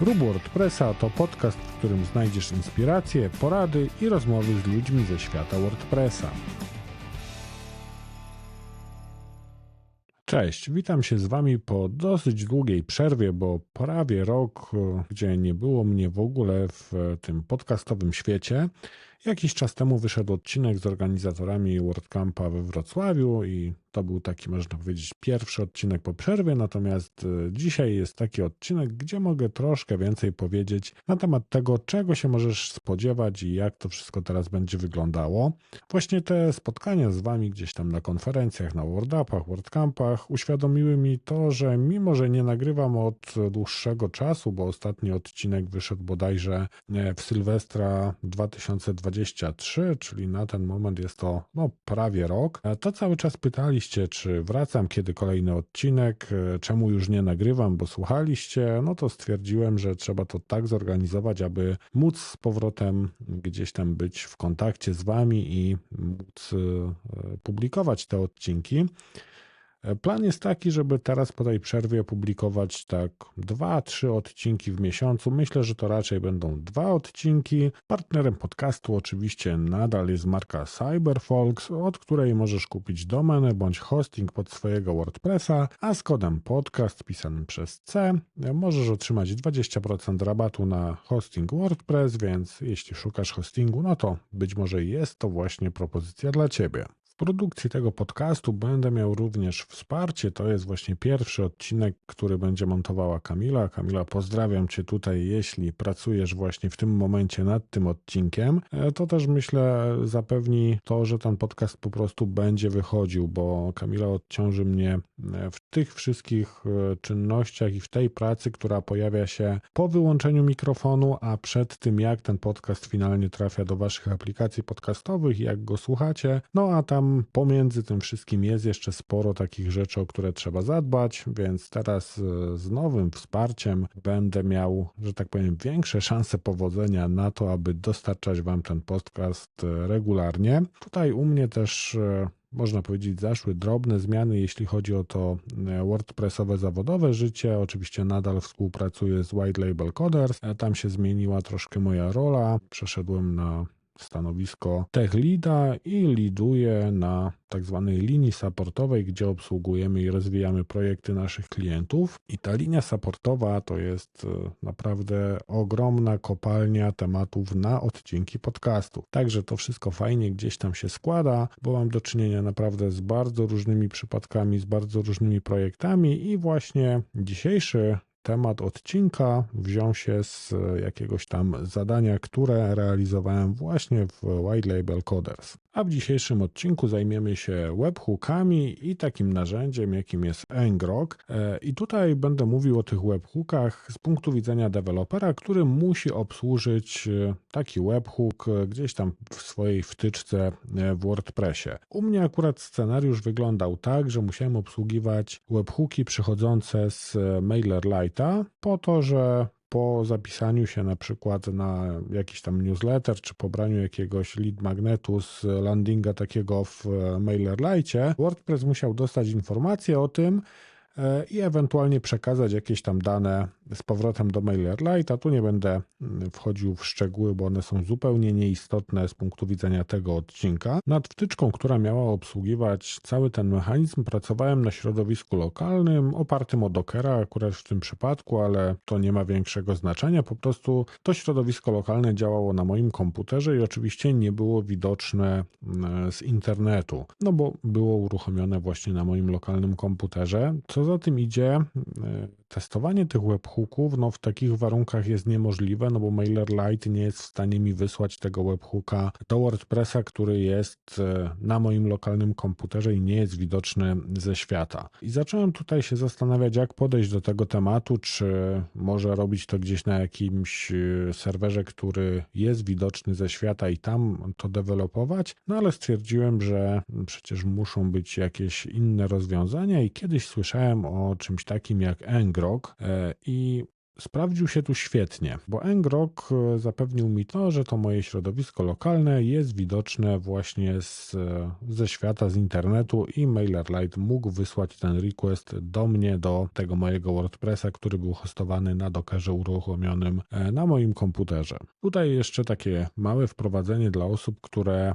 Rób WordPressa to podcast, w którym znajdziesz inspiracje, porady i rozmowy z ludźmi ze świata WordPressa. Cześć, witam się z Wami po dosyć długiej przerwie, bo prawie rok, gdzie nie było mnie w ogóle w tym podcastowym świecie. Jakiś czas temu wyszedł odcinek z organizatorami WordCampa we Wrocławiu i to był taki, można powiedzieć, pierwszy odcinek po przerwie, natomiast e, dzisiaj jest taki odcinek, gdzie mogę troszkę więcej powiedzieć na temat tego, czego się możesz spodziewać i jak to wszystko teraz będzie wyglądało. Właśnie te spotkania z Wami gdzieś tam na konferencjach, na WordUpach, WordCampach uświadomiły mi to, że mimo, że nie nagrywam od dłuższego czasu, bo ostatni odcinek wyszedł bodajże e, w Sylwestra 2023, czyli na ten moment jest to no, prawie rok, e, to cały czas pytali pytaliście, czy wracam, kiedy kolejny odcinek, e, czemu już nie nagrywam, bo słuchaliście, no to stwierdziłem, że trzeba to tak zorganizować, aby móc z powrotem gdzieś tam być w kontakcie z Wami i móc e, publikować te odcinki. Plan jest taki, żeby teraz po tej przerwie opublikować tak dwa, trzy odcinki w miesiącu. Myślę, że to raczej będą dwa odcinki. Partnerem podcastu oczywiście nadal jest marka Cyberfolks, od której możesz kupić domenę bądź hosting pod swojego WordPressa, a z kodem podcast pisanym przez C możesz otrzymać 20% rabatu na hosting WordPress, więc jeśli szukasz hostingu, no to być może jest to właśnie propozycja dla Ciebie produkcji tego podcastu będę miał również wsparcie. To jest właśnie pierwszy odcinek, który będzie montowała Kamila. Kamila, pozdrawiam Cię tutaj, jeśli pracujesz właśnie w tym momencie nad tym odcinkiem. E, to też myślę zapewni to, że ten podcast po prostu będzie wychodził, bo Kamila odciąży mnie e, w tych wszystkich e, czynnościach i w tej pracy, która pojawia się po wyłączeniu mikrofonu, a przed tym, jak ten podcast finalnie trafia do Waszych aplikacji podcastowych jak go słuchacie. No a tam pomiędzy tym wszystkim jest jeszcze sporo takich rzeczy, o które trzeba zadbać, więc teraz e, z nowym wsparciem będę miał, że tak powiem, większe szanse powodzenia na to, aby dostarczać Wam ten podcast e, regularnie. Tutaj u mnie też e, można powiedzieć, zaszły drobne zmiany, jeśli chodzi o to WordPressowe zawodowe życie. Oczywiście nadal współpracuję z White Label Coders. Tam się zmieniła troszkę moja rola. Przeszedłem na stanowisko tech leada i liduję na tak zwanej linii supportowej, gdzie obsługujemy i rozwijamy projekty naszych klientów. I ta linia supportowa to jest e, naprawdę ogromna kopalnia tematów na odcinki podcastu. Także to wszystko fajnie gdzieś tam się składa, bo mam do czynienia naprawdę z bardzo różnymi przypadkami, z bardzo różnymi projektami i właśnie dzisiejszy temat odcinka wziął się z jakiegoś tam zadania, które realizowałem właśnie w White Label Coders. A w dzisiejszym odcinku zajmiemy się webhookami i takim narzędziem, jakim jest Ngrok. E, I tutaj będę mówił o tych webhookach z punktu widzenia dewelopera, który musi obsłużyć e, taki webhook gdzieś tam w swojej wtyczce e, w WordPressie. U mnie akurat scenariusz wyglądał tak, że musiałem obsługiwać webhooki przychodzące z MailerLite'a po to, że po zapisaniu się na przykład na jakiś tam newsletter, czy pobraniu jakiegoś lead magnetu z landinga takiego w MailerLite, WordPress musiał dostać informację o tym, E, i ewentualnie przekazać jakieś tam dane z powrotem do MailerLite. A tu nie będę mm, wchodził w szczegóły, bo one są zupełnie nieistotne z punktu widzenia tego odcinka. Nad wtyczką, która miała obsługiwać cały ten mechanizm, pracowałem na środowisku lokalnym, opartym o Dockera akurat w tym przypadku, ale to nie ma większego znaczenia. Po prostu to środowisko lokalne działało na moim komputerze i oczywiście nie było widoczne mm, z internetu, no bo było uruchomione właśnie na moim lokalnym komputerze, co za tym idzie, e, testowanie tych webhooków no, w takich warunkach jest niemożliwe, no bo MailerLite nie jest w stanie mi wysłać tego webhooka do WordPressa, który jest e, na moim lokalnym komputerze i nie jest widoczny ze świata. I zacząłem tutaj się zastanawiać, jak podejść do tego tematu, czy może robić to gdzieś na jakimś e, serwerze, który jest widoczny ze świata i tam to dewelopować, no ale stwierdziłem, że przecież muszą być jakieś inne rozwiązania i kiedyś słyszałem o czymś takim jak ngrok e, i sprawdził się tu świetnie, bo ngrok e, zapewnił mi to, że to moje środowisko lokalne jest widoczne właśnie z, e, ze świata, z internetu i MailerLite mógł wysłać ten request do mnie, do tego mojego WordPressa, który był hostowany na Dockerze uruchomionym e, na moim komputerze. Tutaj jeszcze takie małe wprowadzenie dla osób, które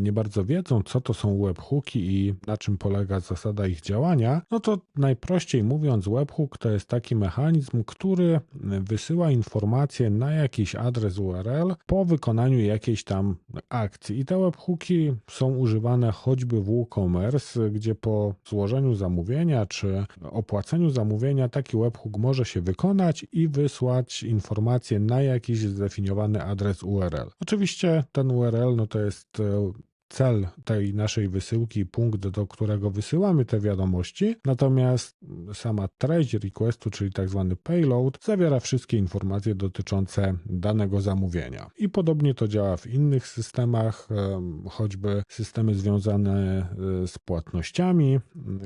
nie bardzo wiedzą, co to są webhooki i na czym polega zasada ich działania. No to najprościej mówiąc, webhook to jest taki mechanizm, który wysyła informacje na jakiś adres URL po wykonaniu jakiejś tam akcji. I te webhooki są używane choćby w WooCommerce, gdzie po złożeniu zamówienia czy opłaceniu zamówienia taki webhook może się wykonać i wysłać informacje na jakiś zdefiniowany adres URL. Oczywiście ten URL no to jest e, cel tej naszej wysyłki, punkt, do którego wysyłamy te wiadomości, natomiast sama treść requestu, czyli tak zwany payload, zawiera wszystkie informacje dotyczące danego zamówienia. I podobnie to działa w innych systemach, choćby systemy związane e, z płatnościami,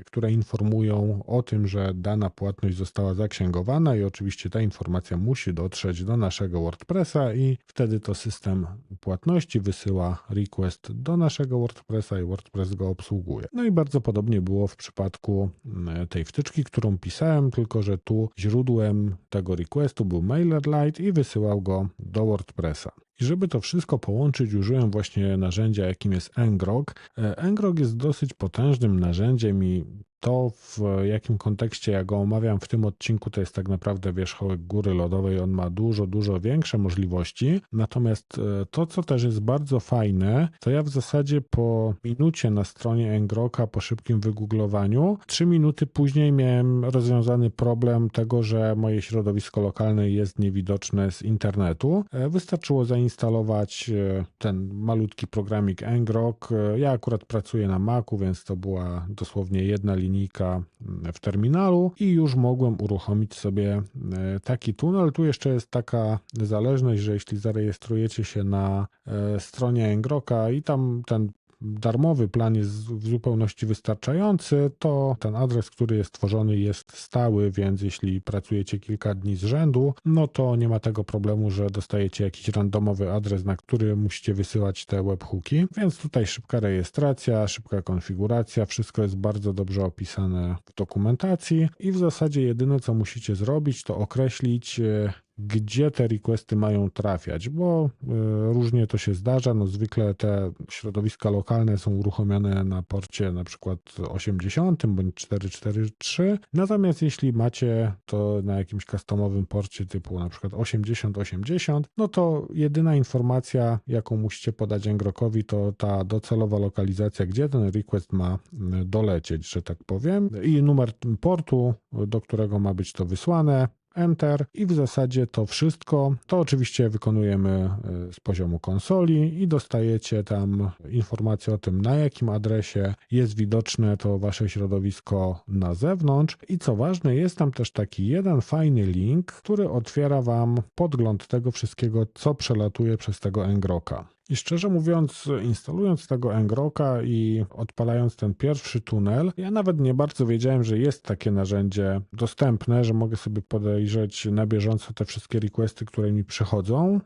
które informują o tym, że dana płatność została zaksięgowana i oczywiście ta informacja musi dotrzeć do naszego WordPressa i wtedy to system płatności wysyła request do naszego naszego WordPressa i WordPress go obsługuje. No i bardzo podobnie było w przypadku mm, tej wtyczki, którą pisałem, tylko że tu źródłem tego requestu był MailerLite i wysyłał go do WordPressa. I żeby to wszystko połączyć, użyłem właśnie narzędzia, jakim jest ngrok. E, ngrok jest dosyć potężnym narzędziem i to, w jakim kontekście ja go omawiam w tym odcinku, to jest tak naprawdę wierzchołek góry lodowej. On ma dużo, dużo większe możliwości. Natomiast e, to, co też jest bardzo fajne, to ja w zasadzie po minucie na stronie Engroka, po szybkim wygooglowaniu, trzy minuty później miałem rozwiązany problem tego, że moje środowisko lokalne jest niewidoczne z internetu. E, wystarczyło zainstalować e, ten malutki programik Engrok. Ja akurat pracuję na Macu, więc to była dosłownie jedna linia linijka w terminalu i już mogłem uruchomić sobie e, taki tunel. Tu jeszcze jest taka zależność, że jeśli zarejestrujecie się na e, stronie Engroka i tam ten darmowy plan jest w zupełności wystarczający, to ten adres, który jest tworzony jest stały, więc jeśli pracujecie kilka dni z rzędu, no to nie ma tego problemu, że dostajecie jakiś randomowy adres, na który musicie wysyłać te webhooki. Więc tutaj szybka rejestracja, szybka konfiguracja, wszystko jest bardzo dobrze opisane w dokumentacji i w zasadzie jedyne co musicie zrobić to określić e, gdzie te requesty mają trafiać, bo e, różnie to się zdarza. No zwykle te środowiska lokalne są uruchomione na porcie na przykład 80 bądź 443. Natomiast jeśli macie to na jakimś customowym porcie typu na przykład 80-80, no to jedyna informacja, jaką musicie podać Engrokowi, to ta docelowa lokalizacja, gdzie ten request ma dolecieć, że tak powiem, i numer portu, do którego ma być to wysłane. Enter i w zasadzie to wszystko. To oczywiście wykonujemy e, z poziomu konsoli i dostajecie tam informację o tym, na jakim adresie jest widoczne to wasze środowisko na zewnątrz. I co ważne, jest tam też taki jeden fajny link, który otwiera wam podgląd tego wszystkiego, co przelatuje przez tego Engroka. I szczerze mówiąc, instalując tego Engroka i odpalając ten pierwszy tunel, ja nawet nie bardzo wiedziałem, że jest takie narzędzie dostępne, że mogę sobie podejrzeć na bieżąco te wszystkie requesty, które mi przychodzą,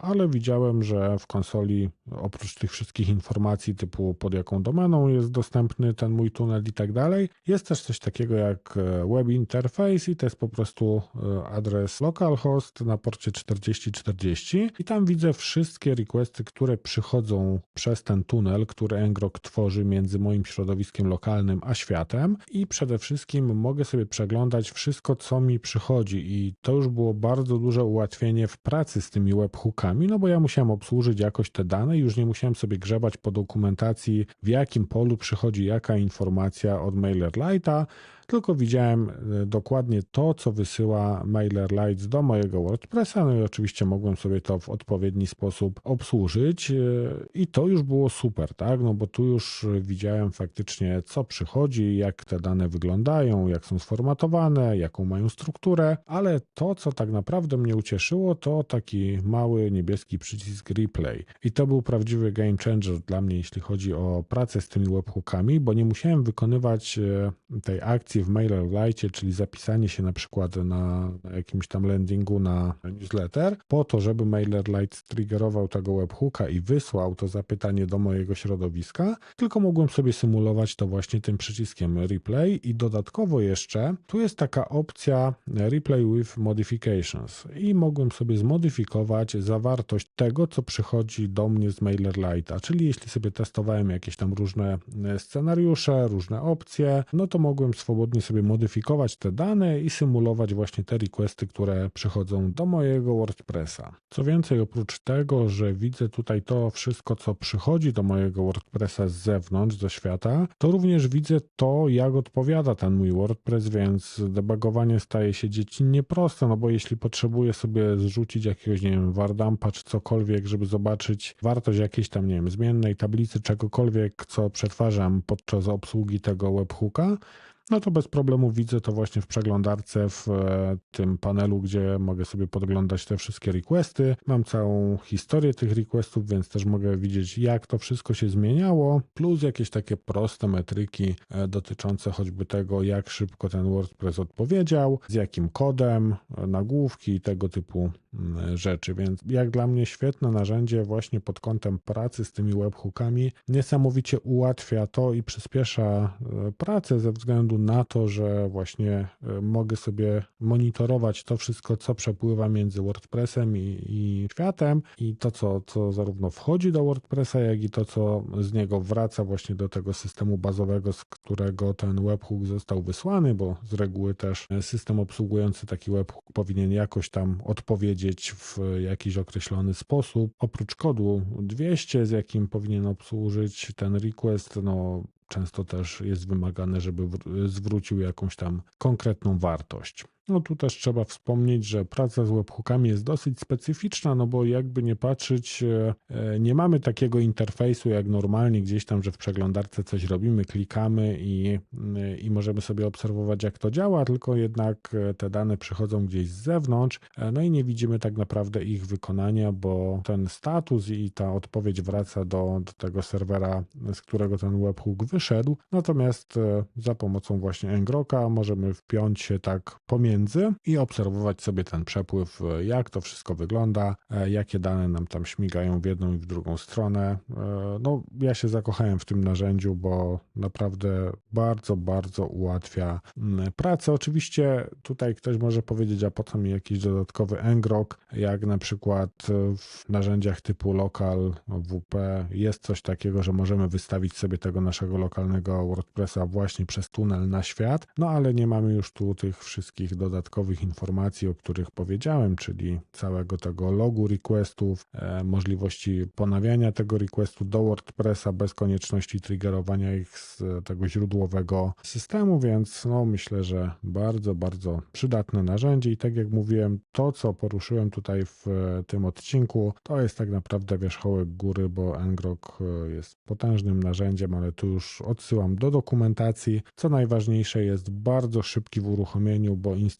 ale widziałem, że w konsoli oprócz tych wszystkich informacji typu pod jaką domeną jest dostępny ten mój tunel i tak dalej, jest też coś takiego jak e, web interface i to jest po prostu e, adres localhost na porcie 4040 i tam widzę wszystkie requesty, które które przychodzą przez ten tunel, który Engrok tworzy między moim środowiskiem lokalnym a światem. I przede wszystkim mogę sobie przeglądać wszystko, co mi przychodzi. I to już było bardzo duże ułatwienie w pracy z tymi webhookami, no bo ja musiałem obsłużyć jakoś te dane już nie musiałem sobie grzebać po dokumentacji, w jakim polu przychodzi jaka informacja od MailerLite'a, tylko widziałem e, dokładnie to, co wysyła MailerLite do mojego WordPressa, no i oczywiście mogłem sobie to w odpowiedni sposób obsłużyć e, i to już było super, tak, no bo tu już widziałem faktycznie, co przychodzi, jak te dane wyglądają, jak są sformatowane, jaką mają strukturę, ale to, co tak naprawdę mnie ucieszyło, to taki mały niebieski przycisk replay. I to był prawdziwy game changer dla mnie, jeśli chodzi o pracę z tymi webhookami, bo nie musiałem wykonywać e, tej akcji akcję w MailerLite, czyli zapisanie się na przykład na, jakimś tam landingu na newsletter, po to, żeby MailerLite triggerował tego webhooka i wysłał to zapytanie do mojego środowiska, tylko mogłem sobie symulować to właśnie tym przyciskiem replay i dodatkowo jeszcze tu jest taka opcja replay with modifications i mogłem sobie zmodyfikować zawartość tego, co przychodzi do mnie z MailerLite'a, czyli jeśli sobie testowałem jakieś tam różne scenariusze, różne opcje, no to mogłem swobodnie sobie modyfikować te dane i symulować właśnie te requesty, które przychodzą do mojego WordPressa. Co więcej, oprócz tego, że widzę tutaj to wszystko, co przychodzi do mojego WordPressa z zewnątrz, ze świata, to również widzę to, jak odpowiada ten mój WordPress, więc debugowanie staje się dziecinnie proste, no bo jeśli potrzebuję sobie zrzucić jakiegoś, nie wiem, Wardampa czy cokolwiek, żeby zobaczyć wartość jakiejś tam, nie wiem, zmiennej tablicy, czegokolwiek, co przetwarzam podczas obsługi tego webhooka, no to bez problemu widzę to właśnie w przeglądarce, w e, tym panelu, gdzie mogę sobie podglądać te wszystkie requesty. Mam całą historię tych requestów, więc też mogę widzieć, jak to wszystko się zmieniało, plus jakieś takie proste metryki e, dotyczące choćby tego, jak szybko ten WordPress odpowiedział, z jakim kodem, e, nagłówki i tego typu mm, rzeczy. Więc jak dla mnie świetne narzędzie właśnie pod kątem pracy z tymi webhookami, niesamowicie ułatwia to i przyspiesza pracę ze względu na to, że właśnie e, mogę sobie monitorować to wszystko, co przepływa między WordPressem i, i światem i to, co, co zarówno wchodzi do WordPressa, jak i to, co z niego wraca właśnie do tego systemu bazowego, z którego ten webhook został wysłany, bo z reguły też system obsługujący taki webhook powinien jakoś tam odpowiedzieć w jakiś określony sposób. Oprócz kodu 200, z jakim powinien obsłużyć ten request, no często też jest wymagane, żeby zwrócił jakąś tam konkretną wartość. No tu też trzeba wspomnieć, że praca z webhookami jest dosyć specyficzna, no bo jakby nie patrzeć, e, e, nie mamy takiego interfejsu jak normalnie gdzieś tam, że w przeglądarce coś robimy, klikamy i, e, i możemy sobie obserwować jak to działa, tylko jednak te dane przychodzą gdzieś z zewnątrz, no i nie widzimy tak naprawdę ich wykonania, bo ten status i ta odpowiedź wraca do, do tego serwera, z którego ten webhook wyszedł, natomiast za pomocą właśnie ngroka możemy wpiąć się tak pomiędzy pomiędzy i obserwować sobie ten przepływ, jak to wszystko wygląda, e, jakie dane nam tam śmigają w jedną i w drugą stronę. E, no, ja się zakochałem w tym narzędziu, bo naprawdę bardzo, bardzo ułatwia pracę. Oczywiście tutaj ktoś może powiedzieć, a po co mi jakiś dodatkowy ngrok, jak na przykład w narzędziach typu local WP jest coś takiego, że możemy wystawić sobie tego naszego lokalnego WordPressa właśnie przez tunel na świat, no ale nie mamy już tu tych wszystkich dodatkowych dodatkowych informacji, o których powiedziałem, czyli całego tego logu requestów, e, możliwości ponawiania tego requestu do WordPressa bez konieczności triggerowania ich z tego źródłowego systemu, więc no myślę, że bardzo, bardzo przydatne narzędzie i tak jak mówiłem, to co poruszyłem tutaj w e, tym odcinku, to jest tak naprawdę wierzchołek góry, bo ngrok e, jest potężnym narzędziem, ale tu już odsyłam do dokumentacji. Co najważniejsze jest bardzo szybki w uruchomieniu, bo instalacja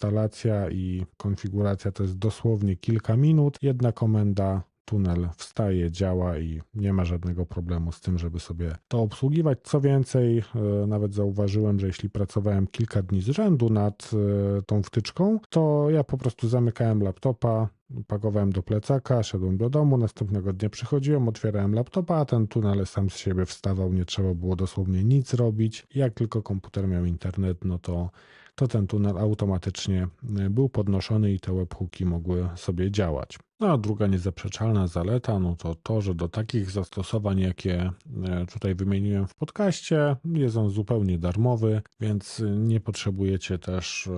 i konfiguracja to jest dosłownie kilka minut. Jedna komenda tunel wstaje, działa i nie ma żadnego problemu z tym, żeby sobie to obsługiwać. Co więcej, e, nawet zauważyłem, że jeśli pracowałem kilka dni z rzędu nad e, tą wtyczką, to ja po prostu zamykałem laptopa, pakowałem do plecaka, szedłem do domu, następnego dnia przychodziłem, otwierałem laptopa, a ten tunel sam z siebie wstawał, nie trzeba było dosłownie nic robić. Jak tylko komputer miał internet, no to to ten tunel automatycznie e, był podnoszony i te webhooki mogły sobie działać. No a druga niezaprzeczalna zaleta, no to to, że do takich zastosowań, jakie e, tutaj wymieniłem w podcaście, jest on zupełnie darmowy, więc nie potrzebujecie też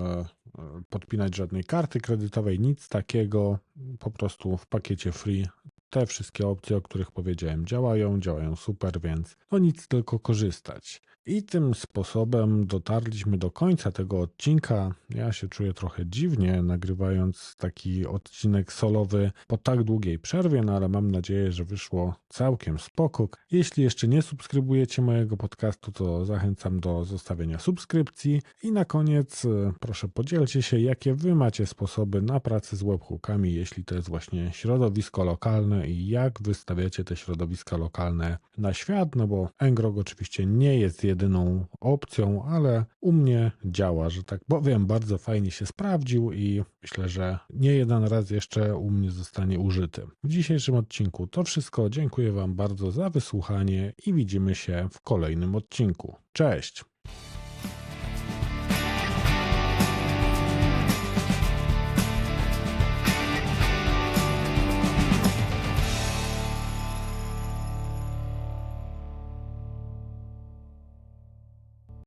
podpinać żadnej karty kredytowej, nic takiego. Po prostu w pakiecie free te wszystkie opcje, o których powiedziałem, działają, działają super, więc no nic tylko korzystać. I tym sposobem dotarliśmy do końca tego odcinka. Ja się czuję trochę dziwnie, nagrywając taki odcinek solowy po tak długiej przerwie, no ale mam nadzieję, że wyszło całkiem spoko. Jeśli jeszcze nie subskrybujecie mojego podcastu, to zachęcam do zostawienia subskrypcji. I na koniec e, proszę podzielcie się, jakie wy macie sposoby na pracę z webhookami, jeśli to jest właśnie środowisko lokalne i jak wystawiacie te środowiska lokalne na świat, no bo Ngrok oczywiście nie jest jednym jedyną opcją, ale u mnie działa, że tak powiem, bardzo fajnie się sprawdził i myślę, że nie jeden raz jeszcze u mnie zostanie użyty. W dzisiejszym odcinku to wszystko. Dziękuję Wam bardzo za wysłuchanie i widzimy się w kolejnym odcinku. Cześć!